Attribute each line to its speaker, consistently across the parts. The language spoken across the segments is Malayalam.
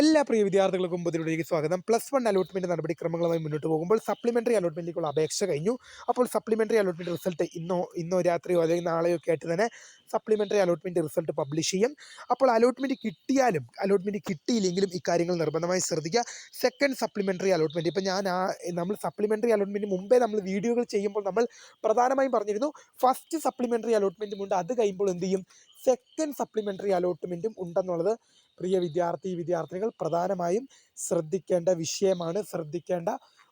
Speaker 1: എല്ലാ പ്രിയ വിദ്യാർത്ഥികൾക്കും പുതിയതിലേക്ക് സ്വാഗതം. പ്ലസ് വൺ അലോട്ട്മെന്റ് നടപടിക്രമങ്ങളുമായി മുന്നോട്ട് പോകുമ്പോൾ സപ്ലിമെന്ററി അലോട്ട്മെന്റിലേക്കുള്ള അപേക്ഷ കഴിഞ്ഞു. അപ്പോൾ സപ്ലിമെന്ററി അലോട്ട്മെന്റ് റിസൾട്ട് ഇന്നോ ഇന്നോ രാത്രിയോ അല്ലെങ്കിൽ നാളെയോ ഒക്കെ ആയിട്ട് തന്നെ സപ്ലിമെന്ററി അലോട്ട്മെന്റ് റിസൾട്ട് പബ്ലിഷ് ചെയ്യും. അപ്പോൾ അലോട്ട്മെന്റ് കിട്ടിയാലും അലോട്ട്മെന്റ് കിട്ടിയില്ലെങ്കിലും ഇക്കാര്യങ്ങൾ നിർബന്ധമായി ശ്രദ്ധിക്കുക. Second supplementary allotment. ഇപ്പം ഞാൻ ആ നമ്മൾ സപ്ലിമെന്ററി അലോട്ട്മെന്റ് മുമ്പേ നമ്മൾ വീഡിയോകൾ ചെയ്യുമ്പോൾ നമ്മൾ പ്രധാനമായും പറഞ്ഞിരുന്നു ഫസ്റ്റ് സപ്ലിമെന്ററി അലോട്ട്മെന്റും ഉണ്ട്. അത് കഴിയുമ്പോൾ എന്ത് ചെയ്യും? സെക്കൻഡ് സപ്ലിമെന്ററി അലോട്ട്മെന്റും ഉണ്ടെന്നുള്ളത് പ്രിയ വിദ്യാർത്ഥി വിദ്യാർത്ഥികൾ പ്രധാനമായും ശ്രദ്ധിക്കേണ്ട വിഷയമാണ് ശ്രദ്ധിക്കേണ്ട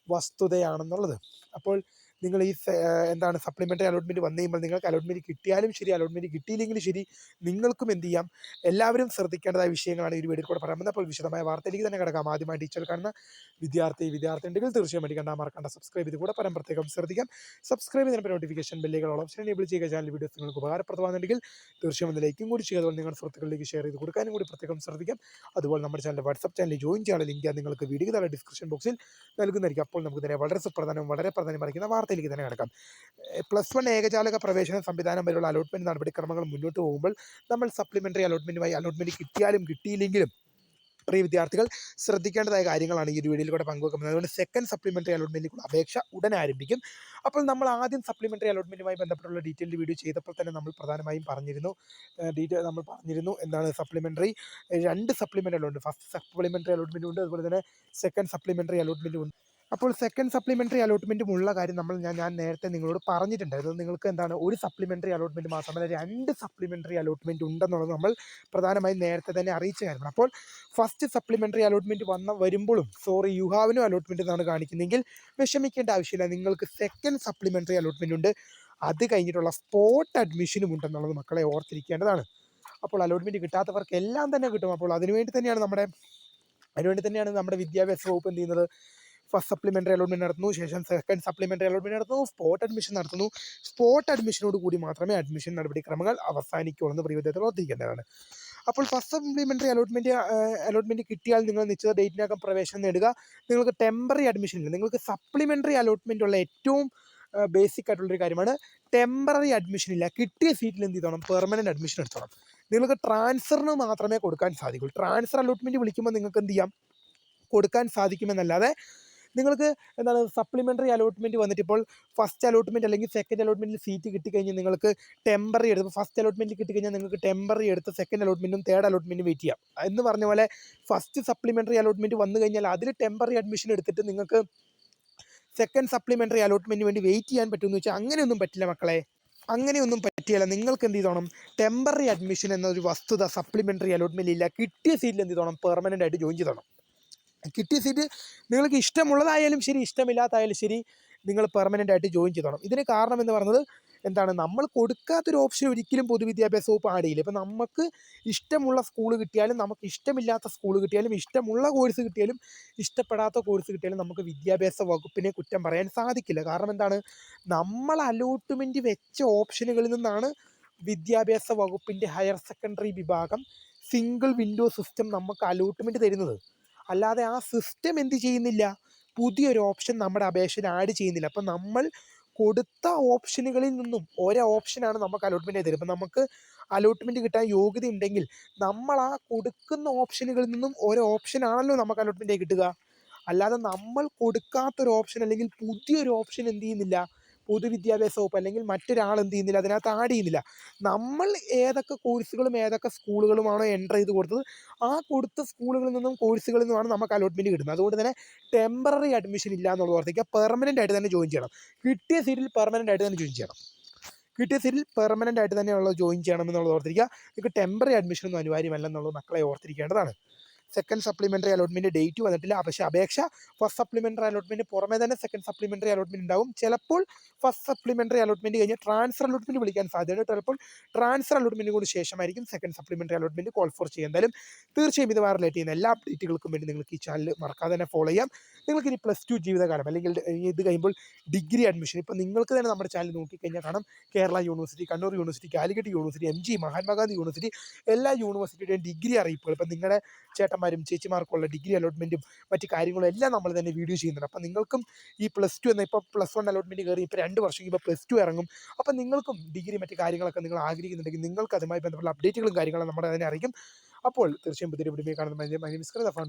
Speaker 1: വസ്തുതയാണെന്നുള്ളത്. അപ്പോൾ നിങ്ങൾ ഈ എന്താണ് സപ്ലിമെന്ററി അലോട്ട്മെന്റ് വന്നു കഴിയുമ്പോൾ നിങ്ങൾക്ക് അലോട്ട്മെന്റ് കിട്ടിയാലും ശരി അലോട്ട്മെന്റ് കിട്ടിയില്ലെങ്കിലും ശരി നിങ്ങൾക്കും എന്ത് ചെയ്യാം? എല്ലാവരും ശ്രദ്ധിക്കേണ്ടതായ വിഷയങ്ങളാണ് ഈ വീഡിയോയിൽ കൂടെ പറയാൻ പോകുന്നത് അപ്പോൾ വിശദമായ വാർത്തയിലേക്ക് തന്നെ കിടക്കാം. ആദ്യമായി ടീച്ചർ കാണുന്ന വിദ്യാർത്ഥി വിദ്യാർത്ഥി ഉണ്ടെങ്കിൽ തീർച്ചയായും പഠിക്കേണ്ട മറക്കേണ്ട. സബ്സ്ക്രൈബ് ചെയ്ത് കൂടെ പരം പ്രത്യേകം ശ്രദ്ധിക്കാം. സബ്സ്ക്രൈബ് ചെയ്യുന്ന നോട്ടിഫിക്കേഷൻ ബില്ലുകൾ ഓപ്ഷൻ എനേബിൾ ചെയ്യുക. ചാനൽ വീഡിയോസ് നിങ്ങൾക്ക് ഉപകാരപ്രദമാണെങ്കിൽ തീർച്ചയായും ലൈക്കും കൂടി ചെയ്യുക. അതുപോലെ നിങ്ങളുടെ സുഹൃത്തുക്കളിലേക്ക് ഷെയർ ചെയ്ത് കൊടുക്കാനും കൂടി പ്രത്യേകം ശ്രദ്ധിക്കാം. അതുപോലെ നമ്മുടെ ചാനൽ വാട്സപ്പ് ചാനലിൽ ജോയിൻ ചെയ്യാനുള്ള ലിങ്ക് നിങ്ങൾക്ക് വീഡിയോ താഴെ ഡിസ്ക്രിപ്ഷൻ ബോക്സിൽ നൽകുന്നതായിരിക്കും. അപ്പോൾ നമുക്ക് തന്നെ വളരെ സുപ്രധാനവും വളരെ പ്രധാനം പറയുന്ന വാർത്തയിലേക്ക് തന്നെ കിടക്കാം. പ്ലസ് വൺ ഏകജാലക പ്രവേശന സംവിധാനം വരെയുള്ള അലോട്ട്മെന്റ് നടപടിക്രമങ്ങൾ മുന്നോട്ട് പോകുമ്പോൾ നമ്മൾ സപ്ലിമെന്ററി അലോട്ട്മെന്റുമായി അലോട്ട്മെന്റ് കിട്ടിയാലും കിട്ടിയില്ലെങ്കിലും പ്രിയ വിദ്യാർത്ഥികൾ ശ്രദ്ധിക്കേണ്ടതായ കാര്യങ്ങളാണ് ഈ ഒരു വീഡിയോയിൽ കൂടെ പങ്കുവെക്കുന്നത്. അതുകൊണ്ട് സെക്കൻഡ് സപ്ലിമെന്ററി അലോട്ട്മെന്റിലേക്കുള്ള അപേക്ഷ ഉടൻ ആരംഭിക്കും. അപ്പോൾ നമ്മൾ ആദ്യം സപ്ലിമെന്ററി അലോട്ട്മെന്റുമായി ബന്ധപ്പെട്ടുള്ള ഡീറ്റെയിൽഡ് വീഡിയോ ചെയ്തപ്പോൾ തന്നെ നമ്മൾ പ്രധാനമായും പറഞ്ഞിരുന്നു ഡീറ്റെയിൽ നമ്മൾ പറഞ്ഞിരുന്നു എന്താണ് സപ്ലിമെന്ററി രണ്ട് സപ്ലിമെന്റ് ഉണ്ട് ഫസ്റ്റ് സപ്ലിമെന്ററി അലോട്ട്മെന്റ് ഉണ്ട് അതുപോലെ തന്നെ സെക്കൻഡ് സപ്ലിമെന്ററി അലോട്ട്മെന്റ് ഉണ്ട് അപ്പോൾ സെക്കൻഡ് സപ്ലിമെന്ററി അലോട്ട്മെന്റും ഉള്ള കാര്യം നമ്മൾ ഞാൻ ഞാൻ നേരത്തെ നിങ്ങളോട് പറഞ്ഞിട്ടുണ്ടായിരുന്നു നിങ്ങൾക്ക് എന്താണ്? ഒരു സപ്ലിമെന്ററി അലോട്ട്മെന്റ് മാത്രമല്ല രണ്ട് സപ്ലിമെന്ററി അലോട്ട്മെന്റ് ഉണ്ടെന്നുള്ളത് നമ്മൾ പ്രധാനമായും നേരത്തെ തന്നെ അറിയിച്ച കാര്യമാണ്. അപ്പോൾ ഫസ്റ്റ് സപ്ലിമെന്ററി അലോട്ട്മെന്റ് വന്ന വരുമ്പോഴും സോറി യുഹാവിനും അലോട്ട്മെന്റ് എന്നാണ് കാണിക്കുന്നതെങ്കിൽ വിഷമിക്കേണ്ട ആവശ്യമില്ല. നിങ്ങൾക്ക് സെക്കൻഡ് സപ്ലിമെന്ററി അലോട്ട്മെന്റ് ഉണ്ട്. അത് കഴിഞ്ഞിട്ടുള്ള സ്പോട്ട് അഡ്മിഷനും ഉണ്ടെന്നുള്ളത് മക്കളെ ഓർത്തിരിക്കേണ്ടതാണ്. അപ്പോൾ അലോട്ട്മെന്റ് കിട്ടാത്തവർക്ക് എല്ലാം തന്നെ കിട്ടും. അപ്പോൾ അതിനുവേണ്ടി തന്നെയാണ് നമ്മുടെ അതിനുവേണ്ടി തന്നെയാണ് നമ്മുടെ വിദ്യാഭ്യാസ വകുപ്പ് എന്ത് ചെയ്യുന്നത്? ഫസ്റ്റ് സപ്ലിമെന്ററി അലോട്ട്മെന്റ് നടത്തുന്നു. ശേഷം സെക്കൻഡ് സപ്ലിമെന്ററി അലോട്ട്മെന്റ് നടത്തുന്നു. സ്പോട്ട് അഡ്മിഷൻ നടത്തുന്നു. സ്പോട്ട് അഡ്മിഷനോട് കൂടി മാത്രമേ അഡ്മിഷൻ നടപടിക്രമങ്ങൾ അവസാനിക്കുള്ളൂ എന്ന് പ്രിയവിദ്യാർത്ഥികൾ ഓർത്തിരിക്കേണ്ടതാണ് അപ്പോൾ ഫസ്റ്റ് സപ്ലിമെന്ററി അലോട്ട്മെന്റ് അലോട്ട്മെന്റ് കിട്ടിയാൽ നിങ്ങൾ നിശ്ചിത ഡേറ്റിനകം പ്രവേശനം നേടുക. നിങ്ങൾക്ക് ടെമ്പററി അഡ്മിഷൻ ഇല്ല. നിങ്ങൾക്ക് സപ്ലിമെന്ററി അലോട്ട്മെന്റ് ഉള്ള ഏറ്റവും ബേസിക് ആയിട്ടുള്ളൊരു കാര്യമാണ് ടെമ്പററി അഡ്മിഷൻ ഇല്ല. കിട്ടിയ സീറ്റിൽ എന്ത് ചെയ്തോണം? Permanent admission എടുത്തോണം. നിങ്ങൾക്ക് ട്രാൻസ്ഫറിന് മാത്രമേ കൊടുക്കാൻ സാധിക്കൂ ട്രാൻസ്ഫർ അലോട്ട്മെന്റ് വിളിക്കുമ്പോൾ നിങ്ങൾക്ക് എന്ത് ചെയ്യാം? കൊടുക്കാൻ സാധിക്കുമെന്നല്ലാതെ നിങ്ങൾക്ക് എന്താണ് സപ്ലിമെന്ററി അലോട്ട്മെന്റ് വന്നിട്ട് ഇപ്പോൾ ഫസ്റ്റ് അലോട്ട്മെന്റ് അല്ലെങ്കിൽ സെക്കൻഡ് അലോട്ട്മെന്റിൽ സീറ്റ് കിട്ടിക്കഴിഞ്ഞാൽ നിങ്ങൾക്ക് ടെമ്പററി എടുത്ത് ഫസ്റ്റ് അലോട്ട്മെന്റ് കിട്ടിക്കഴിഞ്ഞാൽ നിങ്ങൾക്ക് ടെമ്പററി എടുത്ത് സെക്കൻഡ് അലോട്ട്മെന്റും തേർഡ് അലോട്ട്മെന്റും വെയിറ്റ് ചെയ്യാം. എന്ന് പറഞ്ഞ പോലെ ഫസ്റ്റ് സപ്ലിമെന്ററി അലോട്ട്മെന്റ് വന്നു കഴിഞ്ഞാൽ അതിൽ ടെമ്പററി അഡ്മിഷൻ എടുത്തിട്ട് നിങ്ങൾക്ക് സെക്കൻഡ് സപ്ലിമെന്ററി അലോട്ട്മെന്റിന് വേണ്ടി വെയിറ്റ് ചെയ്യാൻ പറ്റുമെന്ന് വെച്ചാൽ അങ്ങനെയൊന്നും പറ്റില്ല മക്കളെ. അങ്ങനെയൊന്നും പറ്റിയല്ല. നിങ്ങൾക്ക് എന്ത് ചെയ്തോണം? ടെമ്പററി അഡ്മിഷൻ എന്നൊരു വസ്തുത സപ്ലിമെന്ററി അലോട്ട്മെന്റ് ഇല്ല. കിട്ടിയ സീറ്റിൽ എന്ത് ചെയ്തോണം? പെർമനന്റ് ആയിട്ട് ജോയിൻ ചെയ്തോണം. കിട്ടിയ സീറ്റ് നിങ്ങൾക്ക് ഇഷ്ടമുള്ളതായാലും ശരി ഇഷ്ടമില്ലാത്തായാലും ശരി നിങ്ങൾ പെർമനന്റ് ആയിട്ട് ജോയിൻ ചെയ്തോണം. ഇതിന് കാരണം എന്ന് പറഞ്ഞത് എന്താണ്? നമ്മൾ കൊടുക്കാത്തൊരു ഓപ്ഷൻ ഒരിക്കലും പൊതുവിദ്യാഭ്യാസ വകുപ്പ് ആഡ് ചെയ്യില്ല ഇപ്പം നമുക്ക് ഇഷ്ടമുള്ള സ്കൂൾ കിട്ടിയാലും നമുക്ക് ഇഷ്ടമില്ലാത്ത സ്കൂൾ കിട്ടിയാലും ഇഷ്ടമുള്ള കോഴ്സ് കിട്ടിയാലും ഇഷ്ടപ്പെടാത്ത കോഴ്സ് കിട്ടിയാലും നമുക്ക് വിദ്യാഭ്യാസ വകുപ്പിനെ കുറ്റം പറയാൻ സാധിക്കില്ല. കാരണം എന്താണ്? നമ്മൾ അലോട്ട്മെന്റ് വെച്ച ഓപ്ഷനുകളിൽ നിന്നാണ് വിദ്യാഭ്യാസ വകുപ്പിന്റെ ഹയർ സെക്കൻഡറി വിഭാഗം സിംഗിൾ വിൻഡോ സിസ്റ്റം നമുക്ക് അലോട്ട്മെന്റ് തരുന്നത്. അല്ലാതെ ആ സിസ്റ്റം എന്ത് ചെയ്യുന്നില്ല? പുതിയൊരു ഓപ്ഷൻ നമ്മുടെ അപേക്ഷയിൽ ആഡ് ചെയ്യുന്നില്ല. അപ്പം നമ്മൾ കൊടുത്ത ഓപ്ഷനുകളിൽ നിന്നും ഓരോ ഓപ്ഷനാണ് നമുക്ക് അലോട്ട്മെന്റ് ചെയ്തത് അപ്പം നമുക്ക് അലോട്ട്മെന്റ് കിട്ടാൻ യോഗ്യത ഉണ്ടെങ്കിൽ നമ്മൾ ആ കൊടുക്കുന്ന ഓപ്ഷനുകളിൽ നിന്നും ഓരോ ഓപ്ഷനാണല്ലോ നമുക്ക് അലോട്ട്മെന്റ് കിട്ടുക. അല്ലാതെ നമ്മൾ കൊടുക്കാത്തൊരു ഓപ്ഷൻ അല്ലെങ്കിൽ പുതിയൊരു ഓപ്ഷൻ എന്ത് ചെയ്യുന്നില്ല? പൊതുവിദ്യാഭ്യാസ വകുപ്പ് അല്ലെങ്കിൽ മറ്റൊരാൾ എന്ത് ചെയ്യുന്നില്ല അതിനകത്ത് ആഡ് ചെയ്യുന്നില്ല. നമ്മൾ ഏതൊക്കെ കോഴ്സുകളും ഏതൊക്കെ സ്കൂളുകളുമാണോ എന്റർ ചെയ്ത് കൊടുത്തത് ആ കൊടുത്ത സ്കൂളുകളിൽ നിന്നും കോഴ്സുകളിൽ നിന്നുമാണ് നമുക്ക് അലോട്ട്മെന്റ് കിട്ടുന്നത്. അതുകൊണ്ട് തന്നെ ടെമ്പററി അഡ്മിഷൻ ഇല്ല എന്നുള്ളത് ഓർത്തിക്കുക പെർമനന്റ് ആയിട്ട് തന്നെ ജോയിൻ ചെയ്യണം. കിട്ടിയ സീറ്റിൽ പെർമനന്റ് ആയിട്ട് തന്നെ ജോയിൻ ചെയ്യണം. കിട്ടിയ സീറ്റിൽ പെർമനന്റ് ആയിട്ട് തന്നെയുള്ള ജോയിൻ ചെയ്യണം എന്നുള്ളത് ഓർത്തിരിക്കുക. നിങ്ങൾക്ക് ടെമ്പററി അഡ്മിഷൻ ഒന്നും അനിവാര്യമല്ല എന്നുള്ളത് മക്കളെ ഓർത്തിരിക്കേണ്ടതാണ്. സെക്കൻഡ് സപ്ലിമെന്ററി അലോട്ട്മെന്റ് ഡേറ്റ് വന്നിട്ടില്ല. പക്ഷേ അപേക്ഷ ഫസ്റ്റ് സപ്ലിമെന്ററി അലോട്ട്മെന്റ് പുറമെ തന്നെ സെക്കൻഡ് സപ്ലിമെന്ററി അലോട്ട്മെന്റ് ഉണ്ടാവും. ചിലപ്പോൾ ഫസ്റ്റ് സപ്ലിമെന്ററി അലോട്ട്മെന്റ് കഴിഞ്ഞ് ട്രാൻസ്ഫർ അലോട്ട്മെന്റ് വിളിക്കാൻ സാധ്യതയുണ്ട്. ചിലപ്പോൾ ട്രാൻസ്ഫർ അലോട്ട്മെന്റ് കൂടി ശേഷമായിരിക്കും second supplementary allotment call for ചെയ്യുക. എന്തായാലും തീർച്ചയായും ഇത് റിലേറ്റ് ചെയ്യുന്ന എല്ലാ അപ്ഡേറ്റുകൾക്കും വേണ്ടി നിങ്ങൾക്ക് ഈ ചാനൽ മറക്കാതെ തന്നെ ഫോളോ ചെയ്യാം. നിങ്ങൾക്ക് ഇനി പ്ലസ് ടു ജീവിതകാലം അല്ലെങ്കിൽ ഇത് കഴിയുമ്പോൾ ഡിഗ്രി അഡ്മിഷൻ ഇപ്പോൾ നിങ്ങൾക്ക് തന്നെ നമ്മുടെ ചാനൽ നോക്കിക്കഴിഞ്ഞാൽ കാണാം. Kerala university Kannur university Calicut university M G Mahatma Gandhi university എല്ലാ യൂണിവേഴ്സിറ്റിയുടെയും ഡിഗ്രി അറിയിപ്പുകൾ. ഇപ്പം നിങ്ങളുടെ ചേട്ടന്മാരും ചേച്ചിമാർക്കുള്ള ഡിഗ്രി അലോട്ട്മെന്റും മറ്റ് കാര്യങ്ങളും എല്ലാം നമ്മൾ തന്നെ വീഡിയോ ചെയ്യുന്നുണ്ട്. അപ്പം നിങ്ങൾക്കും ഈ പ്ലസ് ടു എന്ന ഇപ്പോൾ പ്ലസ് വൺ അലോട്ട്മെന്റ് കയറി ഇപ്പോൾ രണ്ട് വർഷം ഇപ്പോൾ പ്ലസ് ടു ഇറങ്ങും. അപ്പം നിങ്ങൾക്കും ഡിഗ്രി മറ്റ് കാര്യങ്ങളൊക്കെ നിങ്ങൾ ആഗ്രഹിക്കുന്നുണ്ടെങ്കിൽ നിങ്ങൾക്ക് അതുമായി ബന്ധപ്പെട്ട അപ്ഡേറ്റുകളും കാര്യങ്ങളും നമ്മുടെ അതിനെ അറിയിക്കും. അപ്പോൾ തീർച്ചയായും പുതിയ വീഡിയോ കാണുന്ന my name is square four